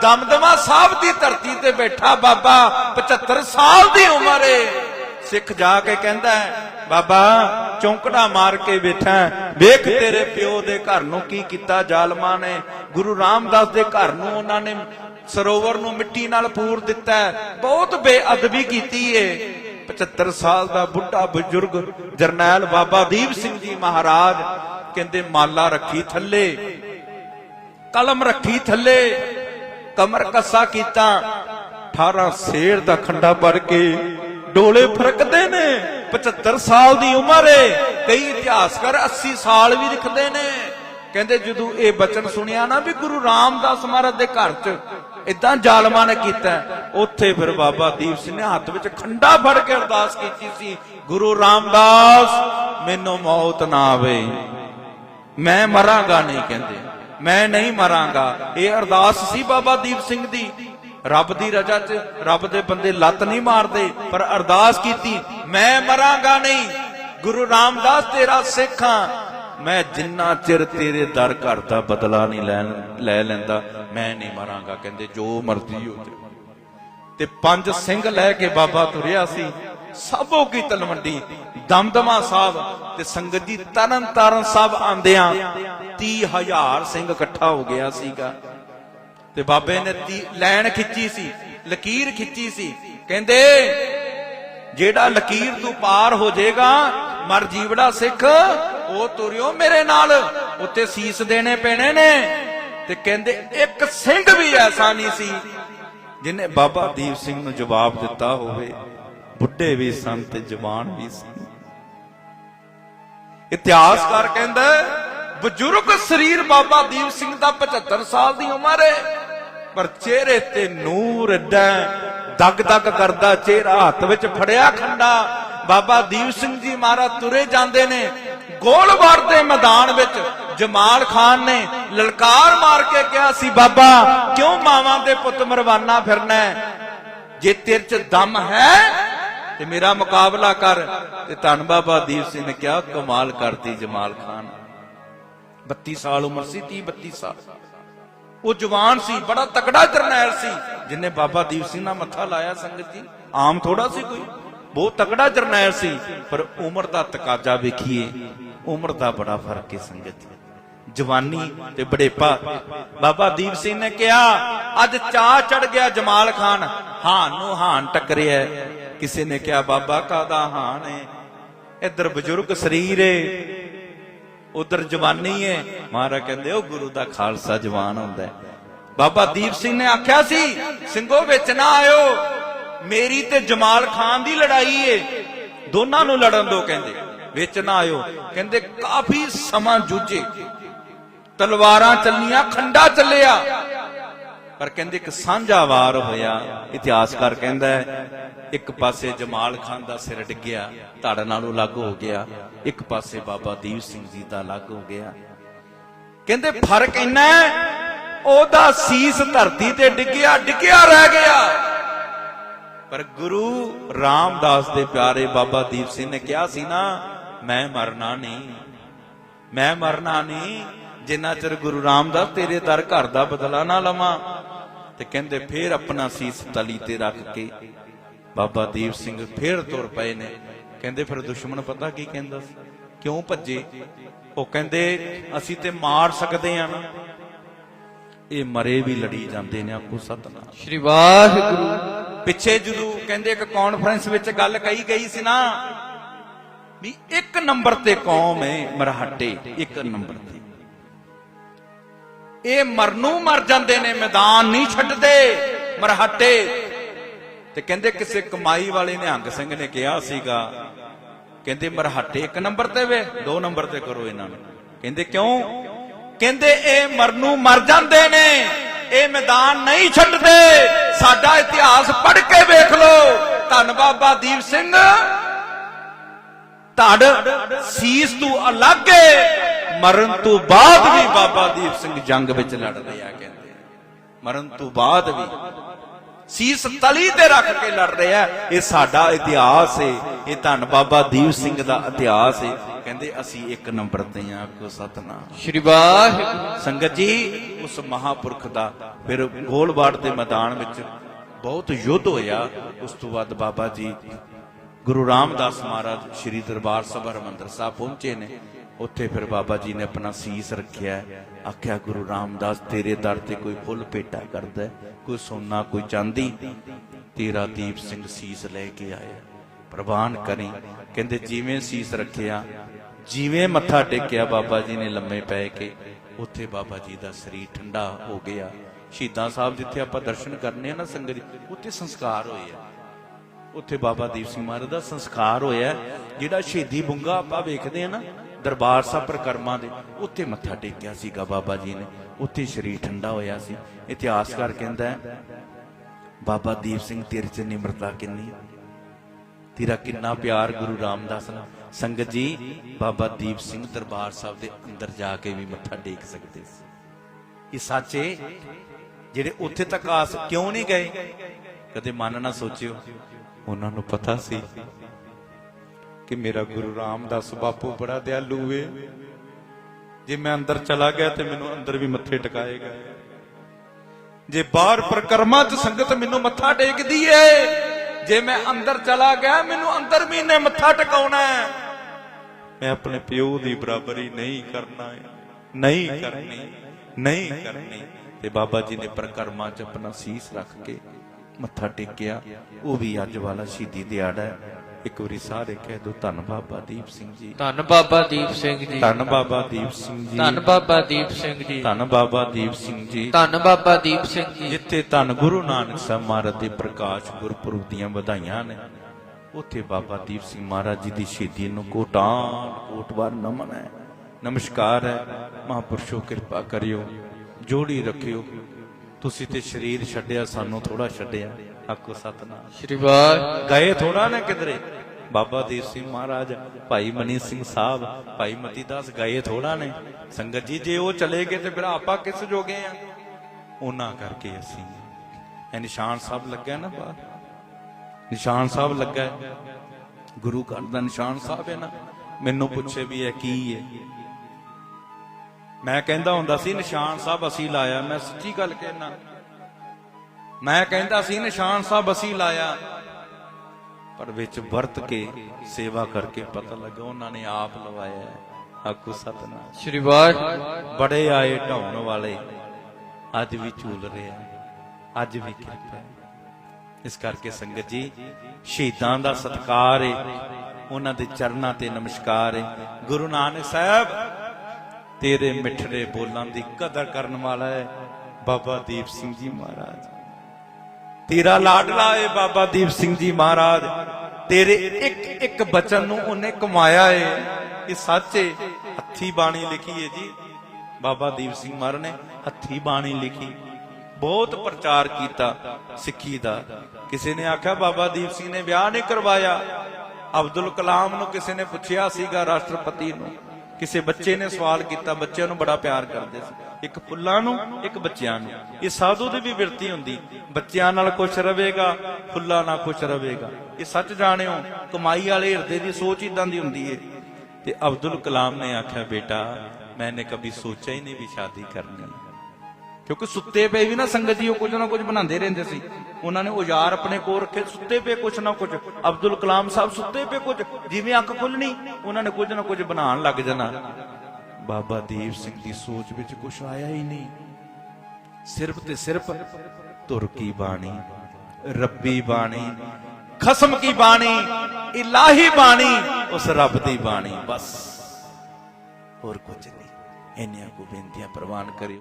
ਦਮਦਮਾ ਸਾਹਿਬ ਦੀ ਧਰਤੀ ਤੇ ਬੈਠਾ ਬਾਬਾ 75 ਸਾਲ ਦੀ ਉਮਰ ਏ। ਸਿੱਖ ਜਾ ਕੇ ਕਹਿੰਦਾ ਹੈ, ਬਾਬਾ ਚੌਂਕੜਾ ਮਾਰ ਕੇ ਬੈਠਾ ਵੇਖ ਤੇਰੇ ਪਿਓ ਦੇ ਘਰ ਨੂੰ ਕੀ ਕੀਤਾ ਜ਼ਾਲਮਾਂ ਨੇ। ਗੁਰੂ ਰਾਮਦਾਸ ਦੇ ਘਰ ਨੂੰ ਉਹਨਾਂ ਨੇ ਸਰੋਵਰ ਨੂੰ ਮਿੱਟੀ ਨਾਲ ਪੂਰ ਦਿੱਤਾ ਬਹੁਤ ਬੇਅਦਬੀ ਕੀਤੀ ਏ। 75 ਸਾਲ ਦਾ ਬੁੱਢਾ ਬਜ਼ੁਰਗ ਜਰਨੈਲ ਬਾਬਾ ਦੀਪ ਸਿੰਘ ਜੀ ਮਹਾਰਾਜ ਕਹਿੰਦੇ ਮਾਲਾ ਰੱਖੀ ਥੱਲੇ ਕਲਮ ਰੱਖੀ ਥੱਲੇ। ਕਮਰ ਕੱਸਾ ਕੀਤਾ। 18 ਸ਼ੇਰ ਦਾ ਖੰਡਾ ਭਰ ਕੇ ਡੋਲੇ ਫਰਕਦੇ ਨੇ। 75 ਸਾਲ ਦੀ ਉਮਰ ਏ। ਕਈ ਇਤਿਹਾਸਕਾਰ 80 ਸਾਲ ਵੀ ਲਿਖਦੇ ਨੇ। ਕਹਿੰਦੇ ਜਦੋਂ ਇਹ ਬਚਨ ਸੁਣਿਆ ਨਾ ਵੀ ਗੁਰੂ ਰਾਮਦਾਸ ਮਹਾਰਾਜ ਦੇ ਘਰ 'ਚ ਇਦਾਂ ਜ਼ਾਲਮਾਂ ਨੇ ਕੀਤਾ, ਉੱਥੇ ਫਿਰ ਬਾਬਾ ਦੀਪ ਸਿੰਘ ਨੇ ਹੱਥ ਵਿੱਚ ਖੰਡਾ ਫੜ ਕੇ ਅਰਦਾਸ ਕੀਤੀ ਸੀ, ਗੁਰੂ ਰਾਮਦਾਸ, ਮੈਨੂੰ ਮੌਤ ਨਾ ਆਵੇ। ਮੈਂ ਮਰਾਂਗਾ ਨਹੀਂ, ਕਹਿੰਦੇ। ਮੈਂ ਨਹੀਂ ਮਰਾਂਗਾ। ਇਹ ਅਰਦਾਸ ਸੀ ਬਾਬਾ ਦੀਪ ਸਿੰਘ ਦੀ। ਰੱਬ ਦੀ ਰਜ਼ਾ 'ਚ ਰੱਬ ਦੇ ਬੰਦੇ ਲੱਤ ਨਹੀਂ ਮਾਰਦੇ, ਪਰ ਅਰਦਾਸ ਕੀਤੀ, ਮੈਂ ਮਰਾਂਗਾ ਨਹੀਂ। ਗੁਰੂ ਰਾਮਦਾਸ ਤੇਰਾ ਸਿੱਖ ਹਾਂ। ਮੈਂ ਜਿੰਨਾ ਚਿਰ ਤੇਰੇ ਦਰ ਘਰ ਦਾ ਬਦਲਾ ਨਹੀਂ ਲੈਣ, ਲੈ ਲੈਂਦਾ, ਮੈਂ ਨਹੀਂ ਮਰਾਂਗਾ। ਕਹਿੰਦੇ, ਜੋ ਮਰਜ਼ੀ ਹੋ ਜਾਏ ਤੇ ਪੰਜ ਸਿੰਘ ਲੈ ਕੇ ਬਾਬਾ ਤੁਰਿਆ ਸੀ। ਸਭੋ ਕੀ ਤਲਵੰਡੀ। ਦਮਦਮਾ ਸਾਹਿਬ ਤੇ ਸੰਗਤ ਜੀ ਤਰਨ ਤਾਰਨ ਸਾਹਿਬ ਆਂਦਿਆਂ 30000 ਸਿੰਘ ਇਕੱਠਾ ਹੋ ਗਿਆ ਸੀਗਾ। ਤੇ ਬਾਬੇ ਨੇ ਲੈਣ ਖਿੱਚੀ ਸੀ, ਲਕੀਰ ਖਿੱਚੀ ਸੀ। ਕਹਿੰਦੇ, ਜਿਹੜਾ ਲਕੀਰ ਤੋਂ ਪਾਰ ਹੋ ਜਾਏਗਾ, ਮਰ ਜੀਵੜਾ ਸਿੱਖ, ਉਹ ਤੁਰਿਓ ਮੇਰੇ ਨਾਲ, ਉੱਤੇ ਸੀਸ ਦੇਣੇ ਪੈਣੇ ਨੇ। ਤੇ ਕਹਿੰਦੇ, ਇੱਕ ਸਿੰਘ ਵੀ ਐਸਾ ਨਹੀਂ ਸੀ ਜਿਹਨੇ ਬਾਬਾ ਦੀਪ ਸਿੰਘ ਨੂੰ ਜਵਾਬ ਦਿੱਤਾ ਹੋਵੇ। ਬੁੱਢੇ ਵੀ ਸਨ ਤੇ ਜਵਾਨ ਵੀ ਸਨ। ਇਤਿਹਾਸਕਾਰ ਕਹਿੰਦਾ ਬਜ਼ੁਰਗ ਸਰੀਰ ਬਾਬਾ ਦੀਪ ਸਿੰਘ ਦਾ 75 ਸਾਲ ਦੀ ਉਮਰ ਹੈ, ਪਰ ਚਿਹਰੇ ਤੇ ਨੂਰ ਏਡਾ ਦਗ ਦਗ ਕਰਦਾ, ਚਿਹਰਾ ਹੱਥ ਵਿੱਚ ਫੜਿਆ ਖੰਡਾ। ਬਾਬਾ ਦੀਪ ਸਿੰਘ ਜੀ ਮਹਾਰਾਜ ਤੁਰੇ ਜਾਂਦੇ ਨੇ ਗੋਲਵਾਰ ਦੇ ਮੈਦਾਨ ਵਿੱਚ ਜਮਾਲ ਖਾਨ ਨੇ ਲਲਕਾਰ ਮਾਰ ਕੇ ਕਿਹਾ ਸੀ, ਬਾਬਾ, ਕਿਉਂ ਮਾਵਾਂ ਦੇ ਪੁੱਤ ਮਰਵਾਨਾ ਫਿਰਨਾ ਜੇ ਤੇਰੇ ਚ ਦਮ ਹੈ ਤੇ ਮੇਰਾ ਮੁਕਾਬਲਾ ਕਰ ਤੇ ਧੰਨ ਬਾਬਾ ਦੀਪ ਸਿੰਘ ਨੇ ਕਿਹਾ, ਕਮਾਲ ਕਰਤੀ ਜਮਾਲ ਖਾਨ। 32 ਸਾਲ ਉਮਰ ਸੀ 30 32 ਸਾਲ। ਉਹ ਜਵਾਨ ਸੀ, ਬੜਾ ਤਕੜਾ ਜਰਨੈਲ ਸੀ, ਜਿਨੇ ਬਾਬਾ ਦੀਪ ਸਿੰਘ ਨਾਲ ਮੱਥਾ ਲਾਇਆ ਸੰਗਤ ਜੀ। ਆਮ ਥੋੜਾ ਸੀ ਕੋਈ। ਬਹੁਤ ਤਕੜਾ ਜਰਨੈਲ ਸੀ, ਪਰ ਉਮਰ ਦਾ ਤਕਾਜ਼ਾ ਵੇਖੀਏ, ਉਮਰ ਦਾ ਬੜਾ ਫ਼ਰਕ ਹੈ ਸੰਗਤ ਜੀ। ਜਵਾਨੀ ਤੇ ਬੜੇਪਾ। ਬਾਬਾ ਦੀਪ ਸਿੰਘ ਨੇ ਕਿਹਾ, ਅੱਜ ਚਾਹ ਚੜ ਗਿਆ ਜਮਾਲ ਖਾਨ। ਹਾਨ ਨੂੰ ਹਾਨ ਟੱਕਰਿਆ। ਕਿਸੇ ਨੇ ਕਿਹਾ, ਬਾਬਾ ਕਾਦਾ ਹਾਨ ਹੈ ਇੱਧਰ ਬਜ਼ੁਰਗ ਸਰੀਰ ਏ। ਉਧਰ ਜਵਾਨੀ ਏ। ਮਹਾਰਾਜ ਕਹਿੰਦੇ, ਉਹ ਗੁਰੂ ਦਾ ਖਾਲਸਾ ਜਵਾਨ ਹੁੰਦਾ ਹੈ। ਬਾਬਾ ਦੀਪ ਸਿੰਘ ਨੇ ਆਖਿਆ ਸੀ, ਸਿੰਘੋ, ਵਿੱਚ ਨਾ ਆਇਓ। ਮੇਰੀ ਤੇ ਜਮਾਲ ਖਾਨ ਦੀ ਲੜਾਈ ਏ। ਦੋਨਾਂ ਨੂੰ ਲੜਨ ਦੋ, ਕਹਿੰਦੇ। ਵਿੱਚ ਨਾ ਆਇਓ। ਕਹਿੰਦੇ, ਕਾਫੀ ਸਮਾਂ ਜੂਝੇ। ਤਲਵਾਰਾਂ ਚੱਲੀਆਂ, ਖੰਡਾ ਚੱਲਿਆ। ਪਰ ਕਹਿੰਦੇ ਇੱਕ ਸਾਂਝਾ ਵਾਰ ਹੋਇਆ, ਇਤਿਹਾਸਕਾਰ ਕਹਿੰਦਾ ਇੱਕ ਪਾਸੇ ਜਮਾਲ ਖਾਨ ਦਾ ਸਿਰ ਡਿੱਗਿਆ, ਧੜ ਨਾਲੋਂ ਅਲੱਗ ਹੋ ਗਿਆ, ਇੱਕ ਪਾਸੇ ਬਾਬਾ ਦੀਪ ਸਿੰਘ ਜੀ ਦਾ ਅਲੱਗ ਹੋ ਗਿਆ। ਕਹਿੰਦੇ ਫ਼ਰਕ ਇੰਨਾ ਉਹਦਾ ਸੀਸ ਧਰਤੀ ਤੇ ਡਿੱਗਿਆ ਡਿੱਗਿਆ ਰਹਿ ਗਿਆ। ਪਰ ਗੁਰੂ ਰਾਮਦਾਸ ਦੇ ਪਿਆਰੇ ਬਾਬਾ ਦੀਪ ਸਿੰਘ ਨੇ ਕਿਹਾ ਸੀ ਨਾ, ਮੈਂ ਮਰਨਾ ਨਹੀਂ। ਮੈਂ ਮਰਨਾ ਨਹੀਂ, ਜਿੰਨਾ ਚਿਰ ਗੁਰੂ ਰਾਮਦਾਸ ਤੇਰੇ ਦਰ ਘਰ ਦਾ ਬਦਲਾ ਨਾ ਲਵਾਂ। ਤੇ ਕਹਿੰਦੇ ਫੇਰ ਆਪਣਾ ਸੀਸ ਤਲੀ ਤੇ ਰੱਖ ਕੇ ਬਾਬਾ ਦੀਪ ਸਿੰਘ ਫੇਰ ਤੁਰ ਪਏ ਨੇ। ਕਹਿੰਦੇ ਫਿਰ ਦੁਸ਼ਮਣ ਪਤਾ ਕੀ ਕਹਿੰਦਾ ਸੀ? ਕਿਉਂ ਭੱਜੇ? ਉਹ ਕਹਿੰਦੇ ਅਸੀਂ ਤੇ ਮਾਰ ਸਕਦੇ ਆ ਨਾ। ਇਹ ਮਰੇ ਵੀ ਲੜੀ ਜਾਂਦੇ ਨੇ ਆਖੋ ਸਤਨਾਮ। ਸ਼੍ਰੀ ਵਾਹਿਗੁਰੂ। ਪਿੱਛੇ ਜਦੋਂ ਕਹਿੰਦੇ ਇੱਕ ਕਾਨਫਰੰਸ ਵਿੱਚ ਗੱਲ ਕਹੀ ਗਈ ਸੀ ਨਾ ਵੀ ਇੱਕ ਨੰਬਰ ਤੇ ਕੌਮ ਹੈ ਮਰਹੱਟੇ ਇੱਕ ਨੰਬਰ ਤੇ। ਇਹ ਮਰਨੂ ਮਰ ਜਾਂਦੇ ਨੇ, ਮੈਦਾਨ ਨਹੀਂ ਛੱਡਦੇ, ਮਰਹੱਟੇ। ਤੇ ਕਹਿੰਦੇ ਕਿਸੇ ਕਮਾਈ ਵਾਲੇ ਨਿਹੰਗ ਸਿੰਘ ਨੇ ਕਿਹਾ ਸੀਗਾ, ਕਹਿੰਦੇ ਮਰਹੱਟੇ ਇੱਕ ਨੰਬਰ ਤੇ ਵੇ, ਦੋ ਨੰਬਰ ਤੇ ਕਰੋ ਇਹਨਾਂ ਨੂੰ। ਕਹਿੰਦੇ ਕਿਉਂ? ਕਹਿੰਦੇ ਇਹ ਮਰਨੂ ਮਰ ਜਾਂਦੇ ਨੇ, ਇਹ ਮੈਦਾਨ ਨਹੀਂ ਛੱਡਦੇ। ਸਾਡਾ ਇਤਿਹਾਸ ਪੜ੍ਹ ਕੇ ਵੇਖ ਲਓ। ਧੰਨ ਬਾਬਾ ਦੀਪ ਸਿੰਘ। ਧੜ ਸੀਸ ਤੋਂ ਅਲੱਗ ਏ ਮਰਨ ਤੋਂ ਬਾਅਦ ਵੀ ਬਾਬਾ ਦੀਪ ਸਿੰਘ ਜੰਗ ਵਿੱਚ ਲੜਦੇ ਆ ਕਹਿੰਦੇ ਮਰਨ ਤੋਂ ਬਾਅਦ ਵੀ। ਸੀਸ ਤਲੀ ਤੇ ਰੱਖ ਕੇ ਲੜ ਰਿਹਾ ਇਹ ਸਾਡਾ ਇਤਿਹਾਸ ਏ। ਇਹ ਧੰਨ ਬਾਬਾ ਦੀਪ ਸਿੰਘ ਦਾ ਇਤਿਹਾਸ ਏ। ਕਹਿੰਦੇ ਅਸੀਂ ਇੱਕ ਨੰਬਰ ਤੇ ਆ ਕੋ ਸਤਨਾਮ। ਸ਼੍ਰੀ ਵਾਹਿਗੁਰੂ। ਸੰਗਤ ਜੀ ਉਸ ਮਹਾਪੁਰਖ ਦਾ ਫਿਰ ਗੋਲਬਾੜ ਦੇ ਮੈਦਾਨ ਵਿੱਚ ਬਹੁਤ ਯੁੱਧ ਹੋਇਆ। ਉਸ ਤੋਂ ਬਾਅਦ ਬਾਬਾ ਜੀ ਗੁਰੂ ਰਾਮਦਾਸ ਮਹਾਰਾਜ ਸ੍ਰੀ ਦਰਬਾਰ ਸਭਾ ਹਰਿਮੰਦਰ ਸਾਹਿਬ ਪਹੁੰਚੇ ਨੇ। ਉੱਥੇ ਫਿਰ ਬਾਬਾ ਜੀ ਨੇ ਆਪਣਾ ਸੀਸ ਰੱਖਿਆ। ਆਖਿਆ, ਗੁਰੂ ਰਾਮਦਾਸ, ਤੇਰੇ ਦਰ ਤੇ ਕੋਈ ਫੁੱਲ ਭੇਟਾ ਕਰਦਾ ਕੋਈ ਸੋਨਾ, ਕੋਈ ਚਾਂਦੀ? ਤੇਰਾ ਦੀਪ ਸਿੰਘ ਸੀਸ ਲੈ ਕੇ ਆਇਆ। ਪ੍ਰਵਾਨ ਕਰੀ। ਕਹਿੰਦੇ, ਜਿਵੇਂ ਸੀਸ ਰੱਖਿਆ, ਜਿਵੇਂ ਮੱਥਾ ਟੇਕਿਆ ਬਾਬਾ ਜੀ ਨੇ ਲੰਮੇ ਪੈ ਕੇ, ਉੱਥੇ ਬਾਬਾ ਜੀ ਦਾ ਸਰੀਰ ਠੰਡਾ ਹੋ ਗਿਆ। ਸ਼ਹੀਦਾਂ ਸਾਹਿਬ ਜਿੱਥੇ ਆਪਾਂ ਦਰਸ਼ਨ ਕਰਨੇ ਆ ਨਾ ਸੰਗਤ, ਉੱਥੇ ਸੰਸਕਾਰ ਹੋਏ ਆ। ਉੱਥੇ ਬਾਬਾ ਦੀਪ ਸਿੰਘ ਮਹਾਰਾਜ ਦਾ ਸੰਸਕਾਰ ਹੋਇਆ ਜਿਹੜਾ ਸ਼ਹੀਦੀ ਬੁੰਗਾ ਆਪਾਂ ਵੇਖਦੇ ਆ ਨਾ, ਦਰਬਾਰ ਸਾਹਿਬ ਪ੍ਰਕਰਮਾਂ ਦੇ, ਉੱਥੇ ਮੱਥਾ ਟੇਕਿਆ ਸੀਗਾ ਬਾਬਾ ਜੀ ਨੇ, ਉੱਥੇ ਸਰੀਰ ਠੰਡਾ ਹੋਇਆ ਸੀ। ਇਤਿਹਾਸਕਾਰ ਕਹਿੰਦਾ ਹੈ, ਬਾਬਾ ਦੀਪ ਸਿੰਘ ਤੇਰੇ ਚ ਨਿਮਰਤਾ ਕਿੰਨੀ ਤੇਰਾ ਕਿੰਨਾ ਪਿਆਰ ਗੁਰੂ ਰਾਮਦਾਸ ਨਾਲ। ਸੰਗਤ ਜੀ, ਬਾਬਾ ਦੀਪ ਸਿੰਘ ਦਰਬਾਰ ਸਾਹਿਬ ਦੇ ਅੰਦਰ ਜਾ ਕੇ ਵੀ ਮੱਥਾ ਟੇਕ ਸਕਦੇ ਸੀ। ਇਹ ਸੱਚੇ ਜਿਹੜੇ ਉੱਥੇ ਤੱਕ ਆਸ ਕਿਉਂ ਨਹੀਂ ਗਏ? ਕਦੇ ਮਨ ਨਾ ਸੋਚਿਓ, ਉਹਨਾਂ ਨੂੰ ਪਤਾ ਸੀ ਕਿ ਮੇਰਾ ਗੁਰੂ ਰਾਮਦਾਸ ਬਾਪੂ ਬੜਾ ਦਿਆਲੂ ਏ। ਜੇ ਮੈਂ ਅੰਦਰ ਚਲਾ ਗਿਆ ਤੇ ਮੈਨੂੰ ਅੰਦਰ ਵੀ ਮੱਥੇ ਟਿਕਾਏਗਾ ਜੇ ਬਾਹਰ ਪ੍ਰਕਰਮਾਂ 'ਚ ਸੰਗਤ ਮੈਨੂੰ ਮੱਥਾ ਟੇਕਦੀ ਏ, ਜੇ ਮੈਂ ਅੰਦਰ ਚਲਾ ਗਿਆ, ਮੈਨੂੰ ਅੰਦਰ ਵੀ ਨੇ ਮੱਥਾ ਟਿਕਾਉਣਾ ਹੈ ਮੈਂ ਆਪਣੇ ਪਿਓ ਦੀ ਬਰਾਬਰੀ ਨਹੀਂ ਕਰਨਾ ਹੈ ਨਹੀਂ ਕਰਨੀ ਨਹੀਂ ਕਰਨੀ। ਤੇ ਬਾਬਾ ਜੀ ਨੇ ਪ੍ਰਕਰਮਾਂ 'ਚ ਆਪਣਾ ਸੀਸ ਰੱਖ ਕੇ ਮੱਥਾ ਟੇਕਿਆ ਉਹ ਵੀ ਅੱਜ ਵਾਲਾ ਸ਼ਹੀਦੀ ਦਿਹਾੜਾ ਹੈ। ਇੱਕ ਵਾਰੀ ਸਾਰੇ ਕਹਿ ਦੋ ਧੰਨ ਬਾਬਾ ਦੀਪ ਸਿੰਘ ਜੀ। ਧੰਨ ਬਾਬਾ ਦੀਪ ਸਿੰਘ ਜੀ। ਧੰਨ ਬਾਬਾ ਦੀਪ ਸਿੰਘ ਜੀ। ਧੰਨ ਬਾਬਾ ਦੀਪ ਸਿੰਘ ਜੀ। ਧੰਨ ਬਾਬਾ ਦੀਪ ਸਿੰਘ ਜੀ। ਧੰਨ ਬਾਬਾ ਦੀਪ ਸਿੰਘ ਜੀ। ਜਿੱਥੇ ਧੰਨ ਗੁਰੂ ਨਾਨਕ ਸਾਹਿਬ ਮਹਾਰਾਜ ਦੇ ਪ੍ਰਕਾਸ਼ ਗੁਰਪੁਰਬ ਦੀਆਂ ਵਧਾਈਆਂ ਨੇ ਉੱਥੇ ਬਾਬਾ ਦੀਪ ਸਿੰਘ ਮਹਾਰਾਜ ਜੀ ਦੀ ਸ਼ਹੀਦੀ ਨੂੰ ਕੋਟਾਨ ਕੋਟਵਾਰ ਨਮਨ ਹੈ। ਨਮਸਕਾਰ ਹੈ। ਮਹਾਪੁਰਸ਼ੋ ਕਿਰਪਾ ਕਰਿਓ ਜੋੜੀ ਰੱਖਿਓ। ਤੁਸੀਂ ਤੇ ਸਰੀਰ ਛੱਡਿਆ ਸਾਨੂੰ ਥੋੜਾ ਛੱਡਿਆ। ਆਕੋ ਸਤਨਾਮ। ਸ਼੍ਰੀ ਵਾਹਿਗੁਰੂ। ਗਏ ਥੋੜਾ ਨਾ ਕਿਧਰੇ। ਬਾਬਾ ਦੀਪ ਸਿੰਘ ਮਹਾਰਾਜ ਭਾਈ ਮਨੀ ਸਿੰਘ ਸਾਹਿਬ ਭਾਈ ਮਤੀ ਦਾਸ ਗਏ ਥੋੜਾ ਨੇ। ਸੰਗਤ ਜੀ ਜੇ ਉਹ ਚਲੇ ਗਏ ਤੇ ਫਿਰ ਆਪਾਂ ਕਿਸ ਜੋਗੇ ਆ? ਉਹਨਾਂ ਕਰਕੇ ਅਸੀਂ। ਇਹ ਨਿਸ਼ਾਨ ਸਾਹਿਬ ਲੱਗਾ ਨਾ ਬਾਹਰ। ਨਿਸ਼ਾਨ ਸਾਹਿਬ ਲੱਗਾ। ਗੁਰੂ ਘਰ ਦਾ ਨਿਸ਼ਾਨ ਸਾਹਿਬ ਹੈ ਨਾ। ਮੈਨੂੰ ਪੁੱਛੇ ਵੀ ਇਹ ਕੀ ਹੈ? ਮੈਂ ਕਹਿੰਦਾ ਹੁੰਦਾ ਸੀ ਨਿਸ਼ਾਨ ਸਾਹਿਬ ਅਸੀਂ ਲਾਇਆ। ਮੈਂ ਸੱਚੀ ਗੱਲ ਕਹਿਣਾ ਮੈਂ ਕਹਿੰਦਾ ਸੀ ਨਿਸ਼ਾਨ ਸਾਹਿਬ ਅਸੀਂ ਲਾਇਆ। ਪਰ ਵਿੱਚ ਵਰਤ ਕੇ ਸੇਵਾ ਕਰਕੇ ਪਤਾ ਲੱਗਾ ਉਹਨਾਂ ਨੇ ਆਪ ਲਵਾਇਆ। ਆਕੂ ਸਤਨਾਮ। ਸ਼੍ਰੀ ਵਾਹਿਗੁਰੂ। ਬੜੇ ਆਏ ਢਾਉਣ ਵਾਲੇ ਅੱਜ ਵੀ ਝੂਲ ਰਹੇ ਅੱਜ ਵੀ ਕਿਰਪਾ ਇਸ ਕਰਕੇ ਸੰਗਤ ਜੀ ਸ਼ਹੀਦਾਂ ਦਾ ਸਤਕਾਰ ਹੈ ਉਹਨਾਂ ਦੇ ਚਰਨਾਂ ਤੇ ਨਮਸਕਾਰ ਹੈ ਗੁਰੂ ਨਾਨਕ ਸਾਹਿਬ ਤੇਰੇ ਮਿੱਠੜੇ ਬੋਲਾਂ ਦੀ ਕਦਰ ਕਰਨ ਵਾਲਾ ਹੈ ਬਾਬਾ ਦੀਪ ਸਿੰਘ ਜੀ ਮਹਾਰਾਜ। ਤੇਰਾ ਲਾਡਲਾ ਏ ਬਾਬਾ ਦੀਪ ਸਿੰਘ ਜੀ ਮਹਾਰਾਜ। ਤੇਰੇ ਇੱਕ ਇੱਕ ਬਚਨ ਨੂੰ ਉਹਨੇ ਕਮਾਇਆ ਏ ਇਹ ਸੱਚ ਹੱਥੀ ਬਾਣੀ ਲਿਖੀ ਏ ਜੀ। ਬਾਬਾ ਦੀਪ ਸਿੰਘ ਮਹਾਰਾਜ ਨੇ ਹੱਥੀ ਬਾਣੀ ਲਿਖੀ। ਬਹੁਤ ਪ੍ਰਚਾਰ ਕੀਤਾ ਸਿੱਖੀ ਦਾ। ਕਿਸੇ ਨੇ ਆਖਿਆ, ਬਾਬਾ ਦੀਪ ਸਿੰਘ ਨੇ ਵਿਆਹ ਨਹੀਂ ਕਰਵਾਇਆ। ਅਬਦੁਲ ਕਲਾਮ ਨੂੰ ਕਿਸੇ ਨੇ ਪੁੱਛਿਆ ਸੀਗਾ ਰਾਸ਼ਟਰਪਤੀ ਨੂੰ। ਕਿਸੇ ਬੱਚੇ ਨੇ ਸਵਾਲ ਕੀਤਾ, ਬੱਚਿਆਂ ਨੂੰ ਬੜਾ ਪਿਆਰ ਕਰਦੇ ਸੀ। ਇੱਕ ਫੁੱਲਾਂ ਨੂੰ, ਇੱਕ ਬੱਚਿਆਂ ਨੂੰ। ਇਹ ਸਾਧੂ ਦੀ ਵੀ ਬਿਰਤੀ ਹੁੰਦੀ। ਬੱਚਿਆਂ ਨਾਲ ਖੁਸ਼ ਰਹੇਗਾ, ਫੁੱਲਾਂ ਨਾਲ ਖੁਸ਼ ਰਹੇਗਾ। ਇਹ ਸੱਚ ਜਾਣਿਓ, ਕਮਾਈ ਵਾਲੇ ਹਿਰਦੇ ਦੀ ਸੋਚ ਇਦਾਂ ਦੀ ਹੁੰਦੀ ਏ। ਤੇ ਅਬਦੁਲ ਕਲਾਮ ਨੇ ਆਖਿਆ, ਬੇਟਾ, ਮੈਨੇ ਕभी ਸੋਚਿਆ ਹੀ ਨਹੀਂ ਵੀ ਸ਼ਾਦੀ ਕਰਨੀ। ਕਿਉਂਕਿ ਸੁੱਤੇ ਪਏ ਵੀ ਨਾ ਸੰਗਤ ਜੀ, ਉਹ ਕੁਝ ਨਾ ਕੁਝ ਬਣਾਉਂਦੇ ਰਹਿੰਦੇ ਸੀ। ਉਹਨਾਂ ਨੇ ਔਜ਼ਾਰ ਆਪਣੇ ਕੋਲ ਰੱਖੇ, ਸੁੱਤੇ ਪਏ ਕੁਝ ਨਾ ਕੁਝ ਅਬਦੁਲ ਕਲਾਮ ਸਾਹਿਬ ਸੁੱਤੇ ਪਏ ਕੁਝ ਜਿਵੇਂ ਅੱਖ ਖੁੱਲਣੀ ਉਹਨਾਂ ਨੇ ਕੁਝ ਨਾ ਕੁਝ ਬਣਾਉਣ ਲੱਗ ਜਾਣਾ। ਬਾਬਾ ਦੀਪ ਸਿੰਘ ਦੀ ਸੋਚ ਵਿੱਚ ਕੁਝ ਆਇਆ ਹੀ ਨਹੀਂ। ਸਿਰਫ ਤੇ ਸਿਰਫ ਧੁਰ ਕੀ ਬਾਣੀ, ਰੱਬੀ ਬਾਣੀ, ਖਸਮ ਕੀ ਬਾਣੀ, ਇਲਾਹੀ ਬਾਣੀ, ਉਸ ਰੱਬ ਦੀ ਬਾਣੀ, ਬਸ। ਹੋਰ ਕੁਝ ਨਹੀਂ। ਇੰਨੀਆਂ ਕੋ ਬੇਨਤੀਆਂ ਪ੍ਰਵਾਨ ਕਰਿਓ।